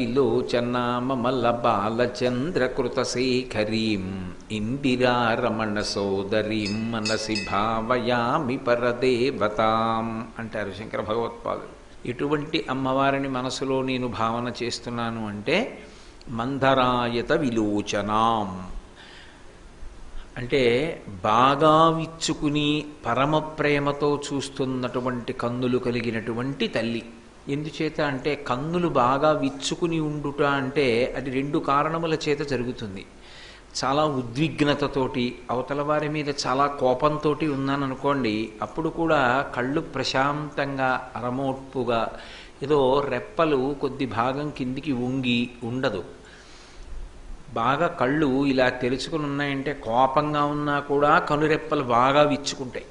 మందరాయత విలోచనామల బాలచంద్రకృతశేఖరీం ఇందిరారమణ సోదరీం మనసి భావయామి పరదేవతాం అంటారు శంకర భగవత్పాదులు. ఎటువంటి అమ్మవారిని మనసులో నేను భావన చేస్తున్నాను అంటే మందరాయత విలోచనాం. అంటే బాగా విచ్చుకుని పరమ ప్రేమతో చూస్తున్నటువంటి కన్నులు కలిగినటువంటి తల్లి. ఎందుచేత అంటే కన్నులు బాగా విచ్చుకుని ఉండుట అంటే అది రెండు కారణముల చేత జరుగుతుంది. చాలా ఉద్విగ్నతతోటి అవతల వారి మీద చాలా కోపంతో ఉన్నాననుకోండి అప్పుడు కూడా కళ్ళు ప్రశాంతంగా అరమోట్పుగా ఏదో రెప్పలు కొద్ది భాగం కిందికి ఉంగి ఉండదు. బాగా కళ్ళు ఇలా తెరుచుకుని ఉన్నాయంటే కోపంగా ఉన్నా కూడా కనురెప్పలు బాగా విచ్చుకుంటాయి.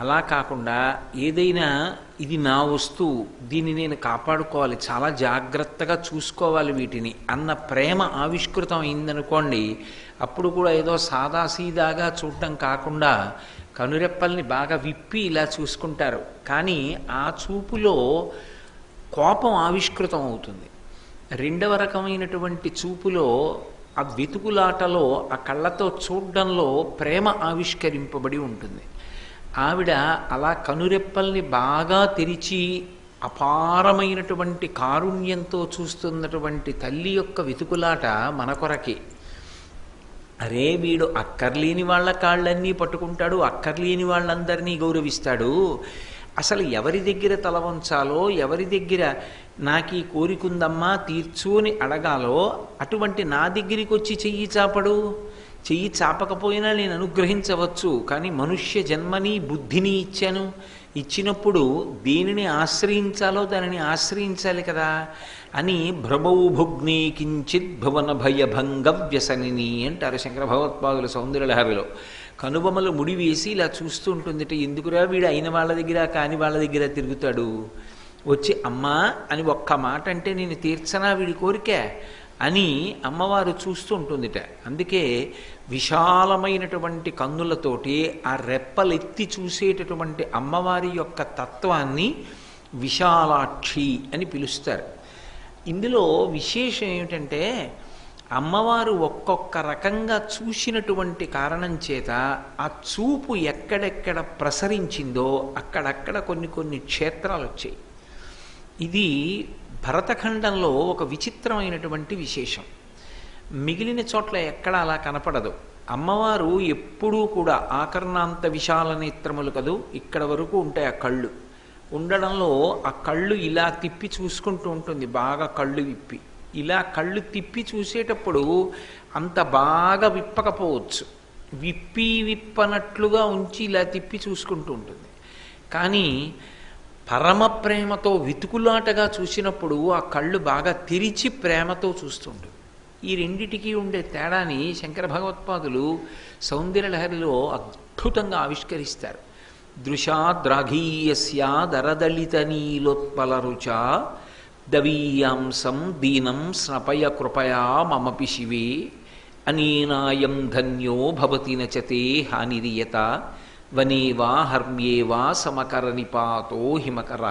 అలా కాకుండా ఏదైనా ఇది నా వస్తువు దీన్ని నేను కాపాడుకోవాలి చాలా జాగ్రత్తగా చూసుకోవాలి వీటిని అన్న ప్రేమ ఆవిష్కృతం అయిందనుకోండి అప్పుడు కూడా ఏదో సాదాసీదాగా చూడటం కాకుండా కనురెప్పల్ని బాగా విప్పి ఇలా చూసుకుంటారు. కానీ ఆ చూపులో కోపం ఆవిష్కృతం అవుతుంది. రెండవ రకమైనటువంటి చూపులో ఆ వెతుకులాటలో ఆ కళ్ళతో చూడడంలో ప్రేమ ఆవిష్కరింపబడి ఉంటుంది. ఆవిడ అలా కనురెప్పల్ని బాగా తెరిచి అపారమైనటువంటి కారుణ్యంతో చూస్తున్నటువంటి తల్లి యొక్క వెతుకులాట మన కొరకే. అరే వీడు అక్కర్లేని వాళ్ళ కాళ్ళన్నీ పట్టుకుంటాడు అక్కర్లేని వాళ్ళందరినీ గౌరవిస్తాడు. అసలు ఎవరి దగ్గర తల వంచాలో ఎవరి దగ్గర నాకు ఈ కోరికుందమ్మా తీర్చు అని అడగాలో అటువంటి నా దగ్గరికి వచ్చి చెయ్యి చాపడు. చెయ్యి చాపకపోయినా నేను అనుగ్రహించవచ్చు కానీ మనుష్య జన్మని బుద్ధిని ఇచ్చాను. ఇచ్చినప్పుడు దేనిని ఆశ్రయించాలో దానిని ఆశ్రయించాలి కదా అని భ్రమౌ భుగ్ని కించిత్ భువన భయభంగ వ్యసనిని అంటారు శంకర భగవత్పాదుల సౌందర్యలహరిలో కనుబొమ్మలు ముడి వేసి ఇలా చూస్తూ ఉంటుంది ఎందుకురా వీడు అయిన వాళ్ళ దగ్గర కాని వాళ్ళ దగ్గర తిరుగుతాడు? వచ్చి అమ్మా అని ఒక్క మాట అంటే నేను తీర్చనా వీడి కోరిక? అని అమ్మవారు చూస్తూ ఉంటుందిట. అందుకే విశాలమైనటువంటి కన్నులతోటి ఆ రెప్పలెత్తి చూసేటటువంటి అమ్మవారి యొక్క తత్వాన్ని విశాలాక్షి అని పిలుస్తారు. ఇందులో విశేషం ఏమిటంటే అమ్మవారు ఒక్కొక్క రకంగా చూసినటువంటి కారణం చేత ఆ చూపు ఎక్కడెక్కడ ప్రసరించిందో అక్కడక్కడ కొన్ని కొన్ని క్షేత్రాలు వచ్చాయి. ఇది భరతఖండంలో ఒక విచిత్రమైనటువంటి విశేషం. మిగిలిన చోట్ల ఎక్కడ అలా కనపడదు. అమ్మవారు ఎప్పుడూ కూడా ఆకర్ణాంత విశాల నేత్రములు కదూ ఇక్కడ వరకు ఉంటాయి ఆ కళ్ళు. ఉండడంలో ఆ కళ్ళు ఇలా తిప్పి చూసుకుంటూ ఉంటుంది బాగా కళ్ళు విప్పి. ఇలా కళ్ళు తిప్పి చూసేటప్పుడు అంత బాగా విప్పకపోవచ్చు. విప్పి విప్పనట్లుగా ఉంచి ఇలా తిప్పి చూసుకుంటూ ఉంటుంది. కానీ పరమ ప్రేమతో వెతుకులాటగా చూసినప్పుడు ఆ కళ్ళు బాగా తెరిచి ప్రేమతో చూస్తుండు. ఈ రెండిటికి ఉండే తేడాని శంకర భగవత్పాదులు సౌందర్యలహరిలో అద్భుతంగా ఆవిష్కరిస్తారు. దృశాద్రాఘీయస్యా దరదళిత నీలోత్పల రుచ దవీయాంసం దీనం స్నపయ కృపయా మమపి శివే. అనీనాయం ధన్యో భవతి నచతే హానిరియత. వనేవా హర్మ్యేవా సమకర నిపాతో హిమకర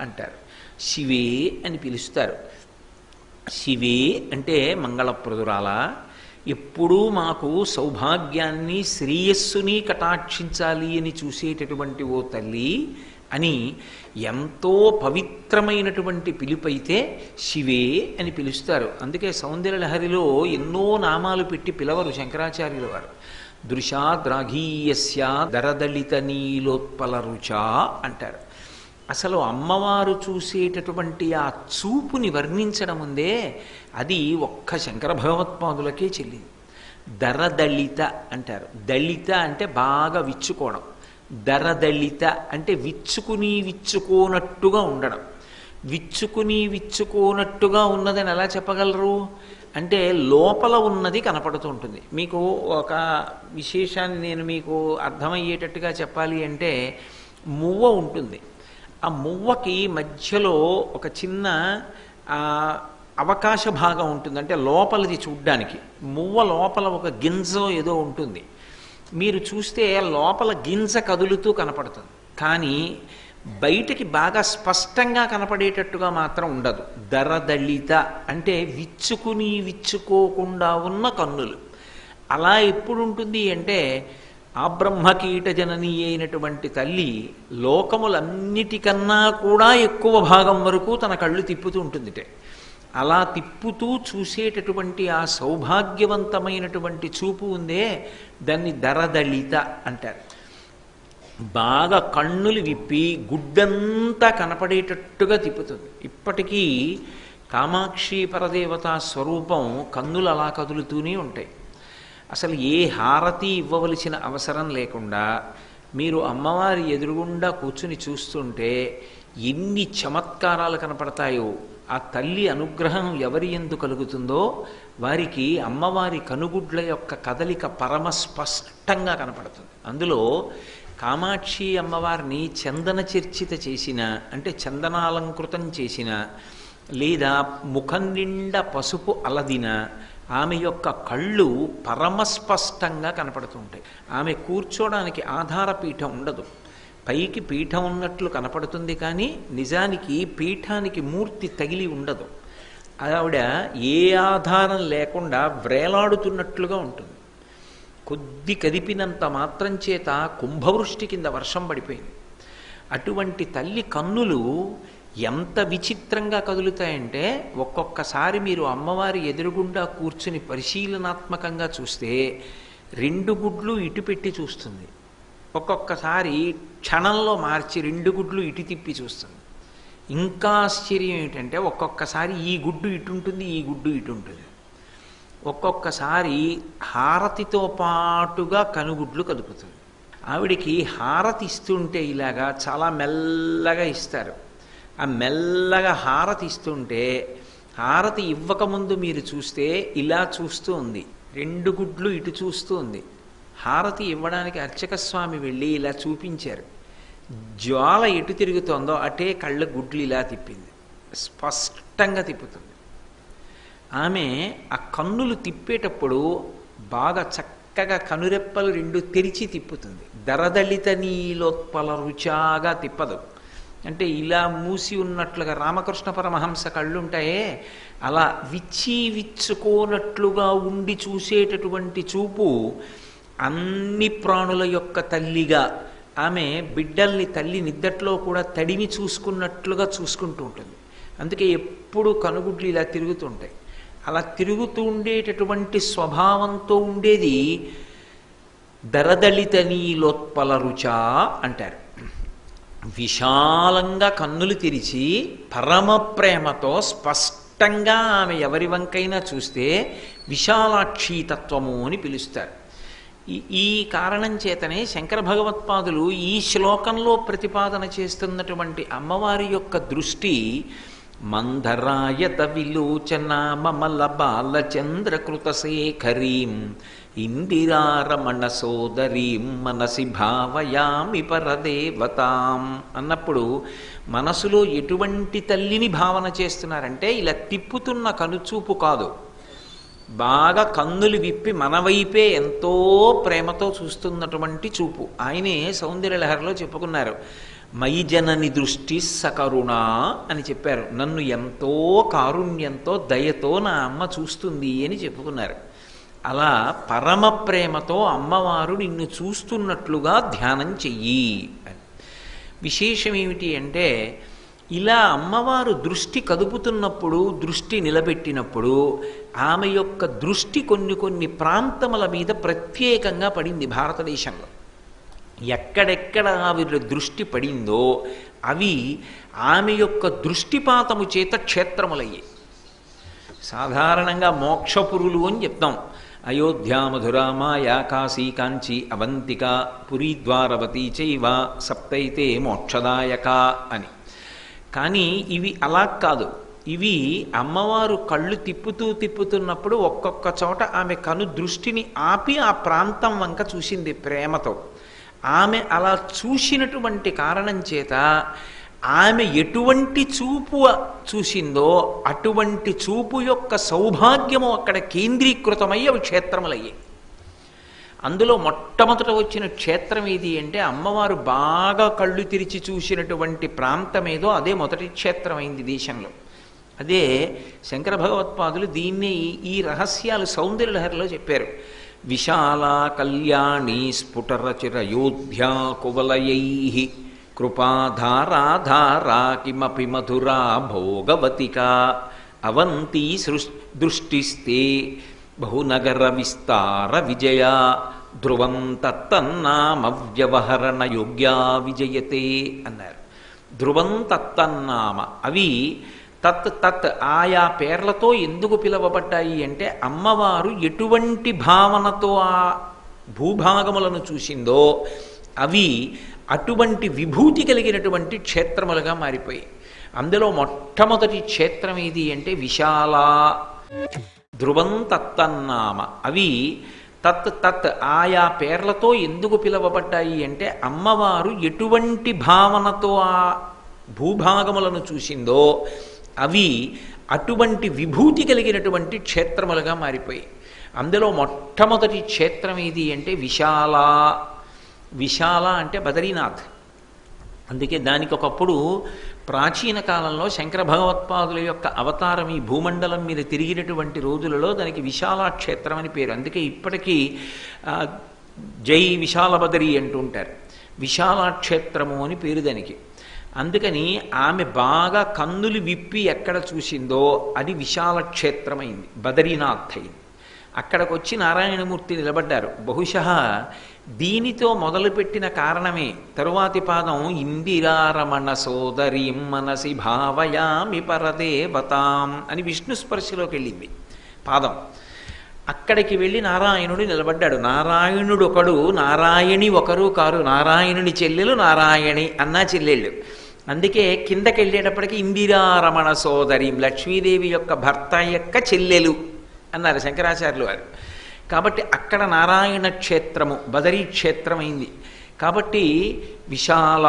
అంటారు. శివే అని పిలుస్తారు. శివే అంటే మంగళప్రదురాల. ఎప్పుడూ మాకు సౌభాగ్యాన్ని శ్రేయస్సుని కటాక్షించాలి అని చూసేటటువంటి ఓ తల్లి అని ఎంతో పవిత్రమైనటువంటి పిలుపైతే శివే అని పిలుస్తారు. అందుకే సౌందర్యలహరిలో ఎన్నో నామాలు పెట్టి పిలవరు శంకరాచార్యుల వారు. దృశాద్రాఘీయస్య దరదళిత నీలోత్పల రుచా అంటారు. అసలు అమ్మవారు చూసేటటువంటి ఆ చూపుని వర్ణించడం ఉందే అది ఒక్క శంకర భగవత్పాదులకే చెల్లింది. దరదళిత అంటారు. దళిత అంటే బాగా విచ్చుకోవడం. దరదళిత అంటే విచ్చుకుని విచ్చుకోనట్టుగా ఉండడం. విచ్చుకుని విచ్చుకోనట్టుగా ఉన్నదని ఎలా చెప్పగలరు? అంటే లోపల ఉన్నది కనపడుతూ ఉంటుంది. మీకు ఒక విశేషాన్ని నేను మీకు అర్థమయ్యేటట్టుగా చెప్పాలి అంటే మువ్వ ఉంటుంది. ఆ మువ్వకి మధ్యలో ఒక చిన్న అవకాశ భాగం ఉంటుంది. అంటే లోపలిది చూడ్డానికి. మువ్వ లోపల ఒక గింజ ఏదో ఉంటుంది. మీరు చూస్తే లోపల గింజ కదులుతూ కనపడుతుంది. కానీ బయటికి బాగా స్పష్టంగా కనపడేటట్టుగా మాత్రం ఉండదు. దరదళిత అంటే విచ్చుకుని విచ్చుకోకుండా ఉన్న కన్నులు. అలా ఎప్పుడు ఉంటుంది అంటే ఆ బ్రహ్మకీట జననీ అయినటువంటి తల్లి లోకములన్నిటికన్నా కూడా ఎక్కువ భాగం వరకు తన కళ్ళు తిప్పుతూ ఉంటుందిటే. అలా తిప్పుతూ చూసేటటువంటి ఆ సౌభాగ్యవంతమైనటువంటి చూపు ఉందే దాన్ని దరదళిత అంటారు. బాగా కన్నులు విప్పి గుడ్డంతా కనపడేటట్టుగా తిప్పుతుంది. ఇప్పటికీ కామాక్షి పరదేవత స్వరూపం కన్నులు అలా కదులుతూనే ఉంటాయి. అసలు ఏ హారతి ఇవ్వవలసిన అవసరం లేకుండా మీరు అమ్మవారి ఎదురుగుండా కూర్చుని చూస్తుంటే ఎన్ని చమత్కారాలు కనపడతాయో ఆ తల్లి అనుగ్రహం ఎవరి ఎందు కలుగుతుందో వారికి అమ్మవారి కనుగుడ్ల యొక్క కదలిక పరమ స్పష్టంగా కనపడుతుంది. అందులో కామాక్షి అమ్మవారిని చందన చర్చిత చేసిన అంటే చందనాలంకృతం చేసిన లేదా ముఖం నిండా పసుపు అలదిన ఆమె యొక్క కళ్ళు పరమస్పష్టంగా కనపడుతుంటాయి ఆమె కూర్చోడానికి ఆధారపీఠం ఉండదు. పైకి పీఠం ఉన్నట్లు కనపడుతుంది కానీ నిజానికి పీఠానికి మూర్తి తగిలి ఉండదు. ఆవిడ ఏ ఆధారం లేకుండా వ్రేలాడుతున్నట్లుగా ఉంటుంది. కొద్ది కదిపినంత మాత్రం చేత కుంభవృష్టి కింద వర్షం పడిపోయింది. అటువంటి తల్లి కన్నులు ఎంత విచిత్రంగా కదులుతాయంటే ఒక్కొక్కసారి మీరు అమ్మవారి ఎదురుగుండా కూర్చుని పరిశీలనాత్మకంగా చూస్తే రెండు గుడ్లు ఇటు పెట్టి చూస్తుంది. ఒక్కొక్కసారి క్షణంలో మార్చి రెండు గుడ్లు ఇటు తిప్పి చూస్తుంది. ఇంకా ఆశ్చర్యం ఏంటంటే ఒక్కొక్కసారి ఈ గుడ్డు ఇటుంటుంది ఈ గుడ్డు ఇటుంటుంది ఒక్కొక్కసారి హారతితో పాటుగా కనుగుడ్లు కదుపుతుంది. ఆవిడికి హారతి ఇస్తుంటే ఇలాగా చాలా మెల్లగా ఇస్తారు. ఆ మెల్లగా హారతి ఇస్తుంటే హారతి ఇవ్వకముందు మీరు చూస్తే ఇలా చూస్తూ ఉంది. రెండు గుడ్లు ఇటు చూస్తూ ఉంది. హారతి ఇవ్వడానికి అర్చక స్వామి వెళ్ళి ఇలా చూపించారు. జ్వాల ఎటు తిరుగుతోందో అటే కళ్ళ గుడ్లు ఇలా తిప్పింది. స్పష్టంగా తిప్పుతుంది. ఆమె ఆ కన్నులు తిప్పేటప్పుడు బాగా చక్కగా కనురెప్పలు రెండు తెరిచి తిప్పుతుంది. దరదళిత నీలోత్పల రుచాగా తిప్పదు. అంటే ఇలా మూసి ఉన్నట్లుగా రామకృష్ణ పరమహంస కళ్ళుంటాయే అలా విచ్చి విచ్చుకోనట్లుగా ఉండి చూసేటటువంటి చూపు అన్ని ప్రాణుల యొక్క తల్లిగా ఆమె బిడ్డల్ని తల్లి నిద్దట్లో కూడా తడిమి చూసుకున్నట్లుగా చూసుకుంటూ ఉంటుంది. అందుకే ఎప్పుడు కనుగుడ్లు ఇలా తిరుగుతుంటాయి అలా తిరుగుతూ ఉండేటటువంటి స్వభావంతో ఉండేది దరదళిత నీలోత్పల రుచా అంటారు. విశాలంగా కన్నులు తెరిచి పరమ ప్రేమతో స్పష్టంగా ఆమె ఎవరి వంకైనా చూస్తే విశాలాక్షి తత్వము అని పిలుస్తారు. ఈ ఈ కారణం చేతనే శంకర భగవత్పాదులు ఈ శ్లోకంలో ప్రతిపాదన చేస్తున్నటువంటి అమ్మవారి యొక్క దృష్టి మందరాయత విలోచన మమల బాలచంద్రకృత శేఖరీం ఇందిరారమణ సోదరీం మనసి భావయామి పరదేవతాం. అన్నప్పుడు మనసులో ఎటువంటి తల్లిని భావన చేస్తున్నారంటే ఇలా తిప్పుతున్న కనుచూపు కాదు. బాగా కన్నులు విప్పి మన వైపే ఎంతో ప్రేమతో చూస్తున్నటువంటి చూపు. ఆయనే సౌందర్యలహరిలో చెప్పుకున్నారు. మై జనని దృష్టి సకరుణ అని చెప్పారు. నన్ను ఎంతో కారుణ్యంతో దయతో నా అమ్మ చూస్తుంది అని చెప్పుకున్నారు. అలా పరమ ప్రేమతో అమ్మవారు నిన్ను చూస్తున్నట్లుగా ధ్యానం చెయ్యి అని. విశేషం ఏమిటి అంటే ఇలా అమ్మవారు దృష్టి కదుపుతున్నప్పుడు దృష్టి నిలబెట్టినప్పుడు ఆమె యొక్క దృష్టి కొన్ని కొన్ని ప్రాంతముల మీద ప్రత్యేకంగా పడింది భారతదేశంలో. ఎక్కడెక్కడ ఆవిడ దృష్టి పడిందో అవి ఆమె యొక్క దృష్టిపాతము చేత క్షేత్రములయ్యాయి సాధారణంగా మోక్షపురులు అని చెప్తాం. అయోధ్య మధుర మాయా కాశీ కాంచి అవంతిక పురీద్వారవతి చైవ సప్తైతే మోక్షదాయక అని. కానీ ఇవి అలా కాదు. ఇవి అమ్మవారు కళ్ళు తిప్పుతూ తిప్పుతున్నప్పుడు ఒక్కొక్క చోట ఆమె కను దృష్టిని ఆపి ఆ ప్రాంతం వంక చూసింది ప్రేమతో. ఆమె అలా చూసినటువంటి కారణం చేత ఆమె ఎటువంటి చూపు చూసిందో అటువంటి చూపు యొక్క సౌభాగ్యము అక్కడ కేంద్రీకృతమై అవి క్షేత్రములయ్యాయి. అందులో మొట్టమొదట వచ్చిన క్షేత్రం ఏది అంటే అమ్మవారు బాగా కళ్ళు తెరిచి చూసినటువంటి ప్రాంతం ఏదో అదే మొదటి క్షేత్రం అయింది దేశంలో. అదే శంకర భగవత్పాదులు దీన్ని ఈ రహస్యాలు సౌందర్యలహరిలో చెప్పారు. విశాలా కళ్యాణీ స్ఫుటరచిరయోధ్యా కువలయై కృపాధారాధారా కిమపి మధురా భోగవతికా అవంతి సృష్ దృష్టిస్తే బహునగర విస్తార విజయా ధ్రువం తత్తన్నామవ్యవహరణ యోగ్యా విజయతే అన్నారు. ధ్రువం తత్తన్నామ అవి తత్ తత్ ఆయా పేర్లతో ఎందుకు పిలవబడ్డాయి అంటే అమ్మవారు ఎటువంటి భావనతో ఆ భూభాగములను చూసిందో అవి అటువంటి విభూతి కలిగినటువంటి క్షేత్రములుగా మారిపోయాయి. అందులో మొట్టమొదటి క్షేత్రం ఏది అంటే విశాల ధ్రువం తత్తన్నామ. అవి తత్ తత్ ఆయా పేర్లతో ఎందుకు పిలవబడ్డాయి అంటే అమ్మవారు ఎటువంటి భావనతో ఆ భూభాగములను చూసిందో అవి అటువంటి విభూతి కలిగినటువంటి క్షేత్రములుగా మారిపోయాయి. అందులో మొట్టమొదటి క్షేత్రం ఏది అంటే విశాల విశాల అంటే బదరీనాథ్. అందుకే దానికి ఒకప్పుడు ప్రాచీన కాలంలో శంకర భగవత్పాదుల యొక్క అవతారం ఈ భూమండలం మీద తిరిగినటువంటి రోజులలో దానికి విశాల క్షేత్రం అని పేరు. అందుకే ఇప్పటికీ జై విశాల బదరి అంటుంటారు విశాల క్షేత్రము అని పేరు దానికి. అందుకని ఆమె బాగా కన్నులు విప్పి ఎక్కడ చూసిందో అది విశాల క్షేత్రమైంది బదరీనాథ్ అయింది అక్కడికి వచ్చి నారాయణమూర్తి నిలబడ్డారు. బహుశా దీనితో మొదలుపెట్టిన కారణమే. తరువాతి పాదం ఇందిరారమణ సోదరి మనసి భావయామి పరదేవతాం అని విష్ణు స్పర్శలోకి వెళ్ళింది పాదం. అక్కడికి వెళ్ళి నారాయణుడు నిలబడ్డాడు. నారాయణుడు ఒకడు నారాయణి ఒకరు కారు నారాయణుని చెల్లెలు నారాయణి అన్నా చెల్లెళ్ళు. అందుకే కిందకి వెళ్ళేటప్పటికి ఇందిరారమణ సోదరి లక్ష్మీదేవి యొక్క భర్త యొక్క చెల్లెలు అన్నారు శంకరాచార్యులు వారు. కాబట్టి అక్కడ నారాయణ క్షేత్రము బదరీ క్షేత్రమైంది. కాబట్టి విశాల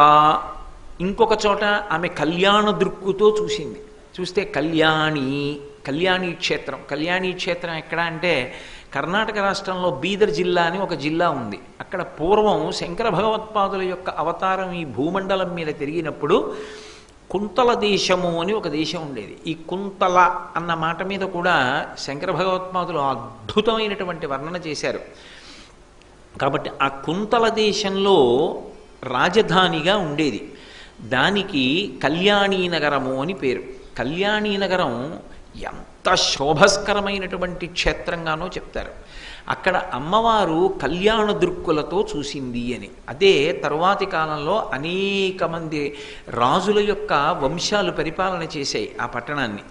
ఇంకొక చోట ఆమె కళ్యాణ దృక్కుతో చూసింది. చూస్తే కళ్యాణి కళ్యాణి క్షేత్రం. కళ్యాణి క్షేత్రం ఎక్కడ అంటే కర్ణాటక రాష్ట్రంలో బీదర్ జిల్లా అని ఒక జిల్లా ఉంది. అక్కడ పూర్వం శంకర భగవత్పాదుల యొక్క అవతారం ఈ భూమండలం మీద తిరిగినప్పుడు కుంతల దేశము అని ఒక దేశం ఉండేది. ఈ కుంతల అన్న మాట మీద కూడా శంకర భగవత్పాదులు అద్భుతమైనటువంటి వర్ణన చేశారు. కాబట్టి ఆ కుంతల దేశంలో రాజధానిగా ఉండేది. దానికి కళ్యాణీ నగరము అని పేరు. కళ్యాణీ నగరం ఎంత శోభస్కరమైనటువంటి క్షేత్రంగానో చెప్తారు. అక్కడ అమ్మవారు కళ్యాణ దృక్కులతో చూసింది అని. అదే తరువాతి కాలంలో అనేక మంది రాజుల యొక్క వంశాలు పరిపాలన చేశాయి ఆ పట్టణాన్ని.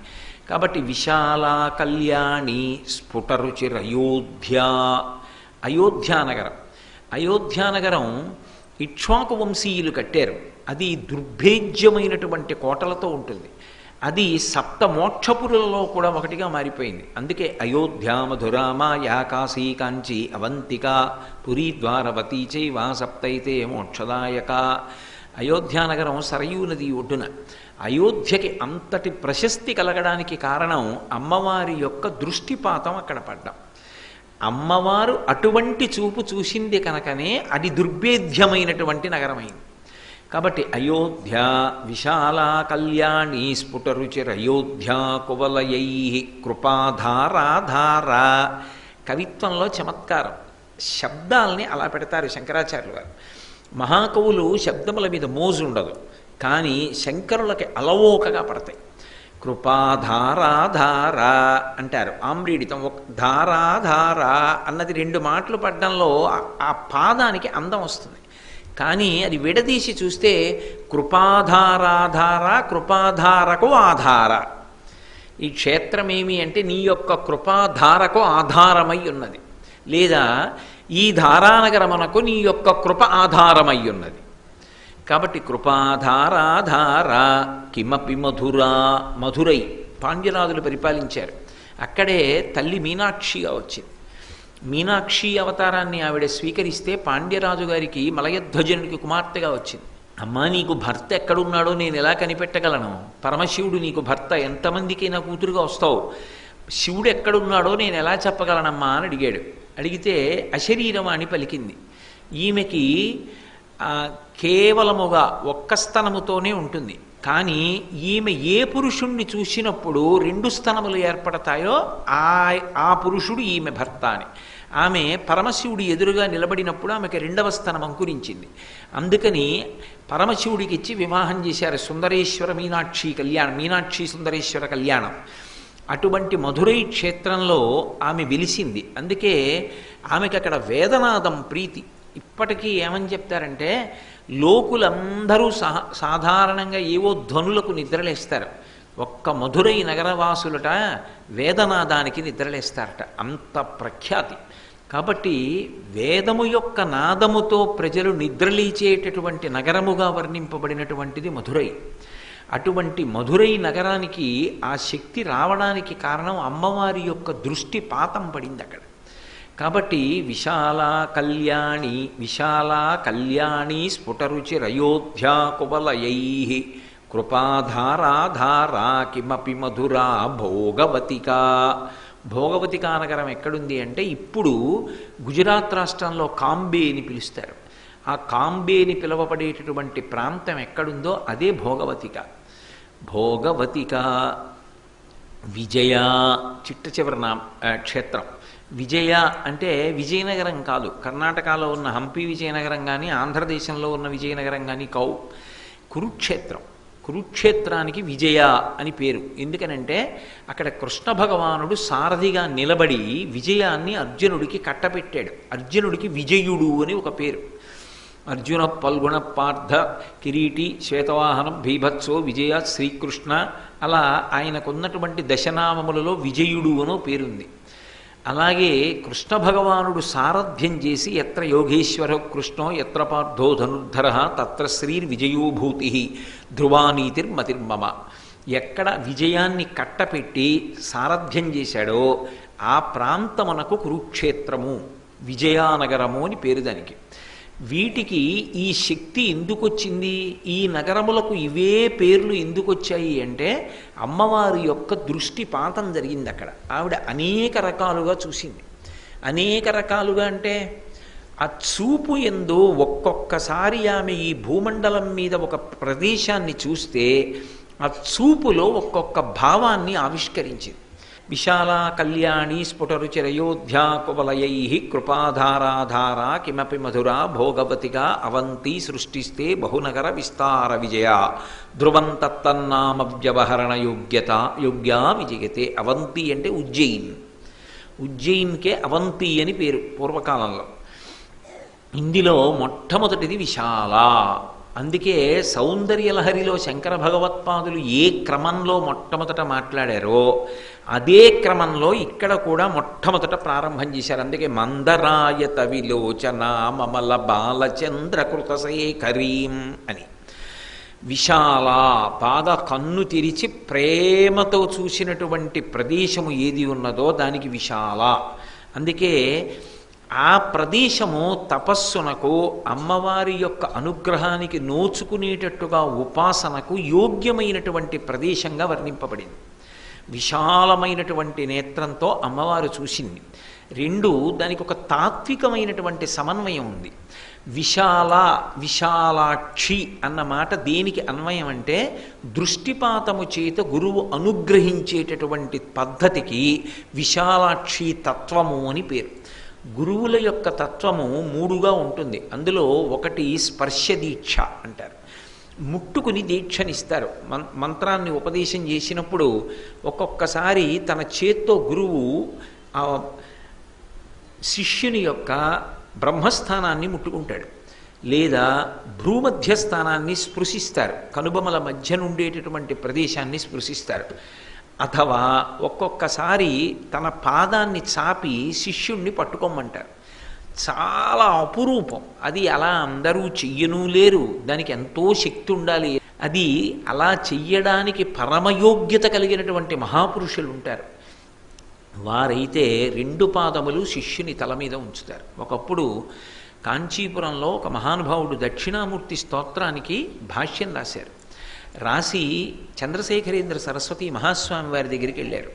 కాబట్టి విశాల కళ్యాణి స్ఫుటరుచిర అయోధ్య అయోధ్యానగరం అయోధ్యానగరం ఇక్ష్వాకు వంశీయులు కట్టారు. అది దుర్భేద్యమైనటువంటి కోటలతో ఉంటుంది. అది సప్త మోక్షపురులలో కూడా ఒకటిగా మారిపోయింది. అందుకే అయోధ్య మధురామ యాకాశీ కాంచి అవంతిక పురీ ద్వారవతీ చైవా సప్తైతే మోక్షదాయక. అయోధ్యానగరం సరయూ నది ఒడ్డున. అయోధ్యకి అంతటి ప్రశస్తి కలగడానికి కారణం అమ్మవారి యొక్క దృష్టిపాతం అక్కడ పడ్డం. అమ్మవారు అటువంటి చూపు చూసింది కనుకనే అది దుర్భేద్యమైనటువంటి నగరమైంది. కాబట్టి అయోధ్య విశాల కళ్యాణి స్ఫుటరుచిర అయోధ్య కువలయై కృపాధారాధార. కవిత్వంలో చమత్కారం. శబ్దాల్ని అలా పెడతారు శంకరాచార్యులు గారు. మహాకవులు శబ్దముల మీద మోజు ఉండదు కానీ శంకరులకి అలవోకగా పడతాయి. కృపాధారాధార అంటారు ఆమ్రీడితం ఒక ధారాధార అన్నది రెండు మాటలు పడ్డంలో ఆ పాదానికి అందం వస్తుంది. కానీ అది విడదీసి చూస్తే కృపాధారాధార కృపాధారకు ఆధార. ఈ క్షేత్రం ఏమి అంటే నీ యొక్క కృపాధారకు ఆధారమై ఉన్నది. లేదా ఈ ధారానగరమునకు నీ యొక్క కృప ఆధారమై ఉన్నది. కాబట్టి కృపాధారాధార కిమపి మధురా మధురై పాండ్యరాజులు పరిపాలించారు. అక్కడే తల్లి మీనాక్షిగా వచ్చింది. మీనాక్షి అవతారాన్ని ఆవిడ స్వీకరిస్తే పాండ్యరాజు గారికి మలయధ్వజనుడికి కుమార్తెగా వచ్చింది. అమ్మా నీకు భర్త ఎక్కడున్నాడో నేను ఎలా కనిపెట్టగలను? పరమశివుడు నీకు భర్త ఎంతమందికి నా కూతురుగా వస్తావు. శివుడు ఎక్కడున్నాడో నేను ఎలా చెప్పగలనమ్మా అని అడిగాడు. అడిగితే అశరీరవాణి పలికింది. ఈమెకి కేవలముగా ఒక్క స్థనముతోనే ఉంటుంది. కానీ ఈమె ఏ పురుషుణ్ణి చూసినప్పుడు రెండు స్థనములు ఏర్పడతాయో ఆ ఆ పురుషుడు ఈమె భర్త అని. ఆమె పరమశివుడి ఎదురుగా నిలబడినప్పుడు ఆమెకి రెండవ స్థనం అంకురించింది. అందుకని పరమశివుడికి ఇచ్చి వివాహం చేశారు సుందరేశ్వర మీనాక్షి కళ్యాణం మీనాక్షి సుందరేశ్వర కళ్యాణం. అటువంటి మధురై క్షేత్రంలో ఆమె వెలిసింది. అందుకే ఆమెకి అక్కడ వేదనాదం ప్రీతి. ఇప్పటికీ ఏమని చెప్తారంటే లోకులందరూ సహ సాధారణంగా ఏవో ధ్వనులకు నిద్రలేస్తారు. ఒక్క మధురై నగరవాసులట వేదనాదానికి నిద్రలేస్తారట. అంత ప్రఖ్యాతి. కాబట్టి వేదము యొక్క నాదముతో ప్రజలు నిద్రలీచేటటువంటి నగరముగా వర్ణింపబడినటువంటిది మధురై. అటువంటి మధురై నగరానికి ఆ శక్తి రావడానికి కారణం అమ్మవారి యొక్క దృష్టి పాతం పడింది అక్కడ. కాబట్టి విశాల కళ్యాణి విశాల కళ్యాణి స్ఫుటరుచిరయోధ్యా కువలయై కృపాధారాధారా కిమపి మధురా భోగవతికా. భోగవతికా నగరం ఎక్కడుంది అంటే ఇప్పుడు గుజరాత్ రాష్ట్రంలో కాంబే అని పిలుస్తారు. ఆ కాంబే అని పిలువబడేటటువంటి ప్రాంతం ఎక్కడుందో అదే భోగవతిక. భోగవతిక విజయ చిట్ట చివరి నా క్షేత్రం. విజయ అంటే విజయనగరం కాదు. కర్ణాటకలో ఉన్న హంపి విజయనగరం కానీ ఆంధ్రదేశంలో ఉన్న విజయనగరం కానీ కౌ కురుక్షేత్రం. కురుక్షేత్రానికి విజయ అని పేరు. ఎందుకనంటే అక్కడ కృష్ణ భగవానుడు సారథిగా నిలబడి విజయాన్ని అర్జునుడికి కట్టపెట్టాడు అర్జునుడికి విజయుడు అని ఒక పేరు. అర్జున పల్గుణ పార్థ కిరీటి శ్వేతవాహనం భీభత్సో విజయ శ్రీకృష్ణ అలా ఆయనకున్నటువంటి దశనామములలో విజయుడు అనో పేరుంది. అలాగే కృష్ణ భగవానుడు సారథ్యం చేసి ఎత్ర యోగేశ్వర కృష్ణో ఎత్ర పార్థో ధనుర్ధర తత్ర శ్రీర్విజయోభూతి ధ్రువానీతిర్మతిర్మమ. ఎక్కడ విజయాన్ని కట్టపెట్టి సారథ్యం చేశాడో ఆ ప్రాంతమునకు కురుక్షేత్రము విజయానగరము అని పేరు దానికి. వీటికి ఈ శక్తి ఎందుకు వచ్చింది ఈ నగరములకు ఇవే పేర్లు ఎందుకు వచ్చాయి అంటే అమ్మవారి యొక్క దృష్టిపాతం జరిగింది అక్కడ ఆవిడ అనేక రకాలుగా చూసింది. అనేక రకాలుగా అంటే ఆ చూపు ఎందు ఒక్కొక్కసారి ఆమె ఈ భూమండలం మీద ఒక ప్రదేశాన్ని చూస్తే ఆ చూపులో ఒక్కొక్క భావాన్ని ఆవిష్కరించింది. విశాల కళ్యాణి స్ఫుటరుచిరయోధ్యా కువలయై కృపాధారాధారా కిమపి మధురా భోగవతిగా అవంతి సృష్టిస్తే బహునగర విస్తార విజయ. ధ్రువంతత్తన్నామ వ్యవహరణ యోగ్యత యోగ్యా విజయతే అవంతి అంటే ఉజ్జయిన్. ఉజ్జయిన్కే అవంతి అని పేరు పూర్వకాలంలో. ఇందులో మొట్టమొదటిది విశాల. అందుకే సౌందర్యలహరిలో శంకర భగవత్పాదులు ఏ క్రమంలో మొట్టమొదట మాట్లాడారో అదే క్రమంలో ఇక్కడ కూడా మొట్టమొదట ప్రారంభం చేశారు. అందుకే మందరాయత విలోచన మమల బాలచంద్రకృత కరీం అని. విశాల బాగా కన్ను తెరిచి ప్రేమతో చూసినటువంటి ప్రదేశము ఏది ఉన్నదో దానికి విశాల. అందుకే ఆ ప్రదేశము తపస్సునకు అమ్మవారి యొక్క అనుగ్రహానికి నోచుకునేటట్టుగా ఉపాసనకు యోగ్యమైనటువంటి ప్రదేశంగా వర్ణింపబడింది. విశాలమైనటువంటి నేత్రంతో అమ్మవారు చూసింది. రెండు దానికి ఒక తాత్వికమైనటువంటి సమన్వయం ఉంది. విశాల విశాలాక్షి అన్న మాట దేనికి అన్వయం అంటే దృష్టిపాతము చేత గురువు అనుగ్రహించేటటువంటి పద్ధతికి విశాలాక్షి తత్వము అని పేరు. గురువుల యొక్క తత్వము మూడుగా ఉంటుంది. అందులో ఒకటి స్పర్శ దీక్ష అంటారు. ముట్టుకుని దీక్షనిస్తారు. మం మంత్రాన్ని ఉపదేశం చేసినప్పుడు ఒక్కొక్కసారి తన చేత్తో గురువు ఆ శిష్యుని యొక్క బ్రహ్మస్థానాన్ని ముట్టుకుంటాడు. లేదా భ్రూమధ్యస్థానాన్ని స్పృశిస్తారు. కనుబొమల మధ్య నుండేటటువంటి ప్రదేశాన్ని స్పృశిస్తారు. అథవా ఒక్కొక్కసారి తన పాదాన్ని చాపి శిష్యుణ్ణి పట్టుకోమంటారు చాలా అపురూపం. అది అలా అందరూ చెయ్యను లేరు. దానికి ఎంతో శక్తి ఉండాలి. అది అలా చెయ్యడానికి పరమయోగ్యత కలిగినటువంటి మహాపురుషులు ఉంటారు. వారైతే రెండు పాదములు శిష్యుని తల మీద ఉంచుతారు. ఒకప్పుడు కాంచీపురంలో ఒక మహానుభావుడు దక్షిణామూర్తి స్తోత్రానికి భాష్యం రాశారు. రాసి చంద్రశేఖరేంద్ర సరస్వతి మహాస్వామి వారి దగ్గరికి వెళ్ళారు.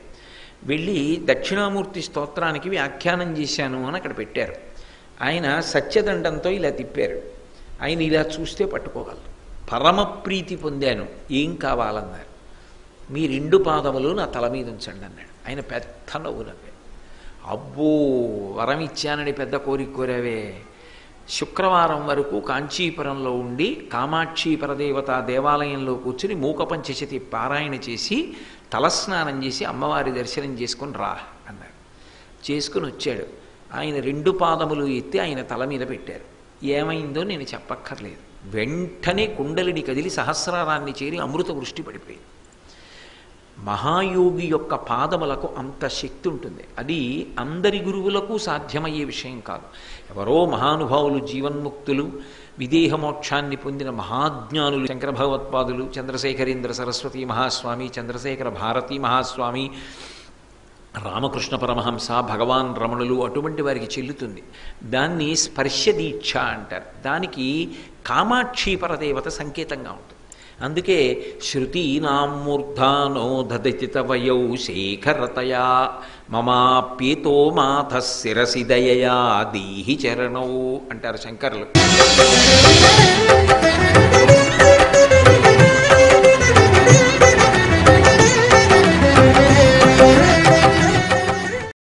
వెళ్ళి దక్షిణామూర్తి స్తోత్రానికి వ్యాఖ్యానం చేశాను అని అక్కడ పెట్టారు. ఆయన సత్యదండంతో ఇలా తిప్పారు. ఆయన ఇలా చూస్తే పట్టుకోగలరు. పరమప్రీతి పొందాను. ఏం కావాలన్నారు? మీ రెండు పాదములు నా తల మీద ఉంచండి అన్నాడు. ఆయన పెద్ద నవ్వు నవ్వాడు. అబ్బో వరం ఇచ్చానని పెద్ద కోరిక కోరావే. శుక్రవారం వరకు కాంచీపురంలో ఉండి కామాక్షి పరదేవత దేవాలయంలో కూర్చుని మూకపంచశతి పారాయణ చేసి తలస్నానం చేసి అమ్మవారి దర్శనం చేసుకుని రా అన్నారు చేసుకుని వచ్చాడు. ఆయన రెండు పాదములు ఎత్తి ఆయన తల మీద పెట్టారు. ఏమైందో నేను చెప్పక్కర్లేదు. వెంటనే కుండలిని కదిలి సహస్రారాన్ని చేరి అమృత వృష్టి పడిపోయింది. మహాయోగి యొక్క పాదములకు అంత శక్తి ఉంటుంది. అది అందరి గురువులకు సాధ్యమయ్యే విషయం కాదు. ఎవరో మహానుభావులు జీవన్ముక్తులు విదేహ మోక్షాన్ని పొందిన మహాజ్ఞానులు శంకర భగవత్పాదులు చంద్రశేఖరేంద్ర సరస్వతి మహాస్వామి చంద్రశేఖర భారతీ మహాస్వామి రామకృష్ణ పరమహంస భగవాన్ రమణులు అటువంటి వారికి చెల్లుతుంది. దాన్ని స్పర్శ దీక్ష అంటారు. దానికి కామాక్షి పరదేవత సంకేతంగా ఉంటుంది. అందుకే శృతీనాం మూర్ధానో దదతి వయౌ శేఖరతయా మమాప్యేతో మాథ శిరసి దయయా దీహి చరణౌ అంటారు శంకర్లు.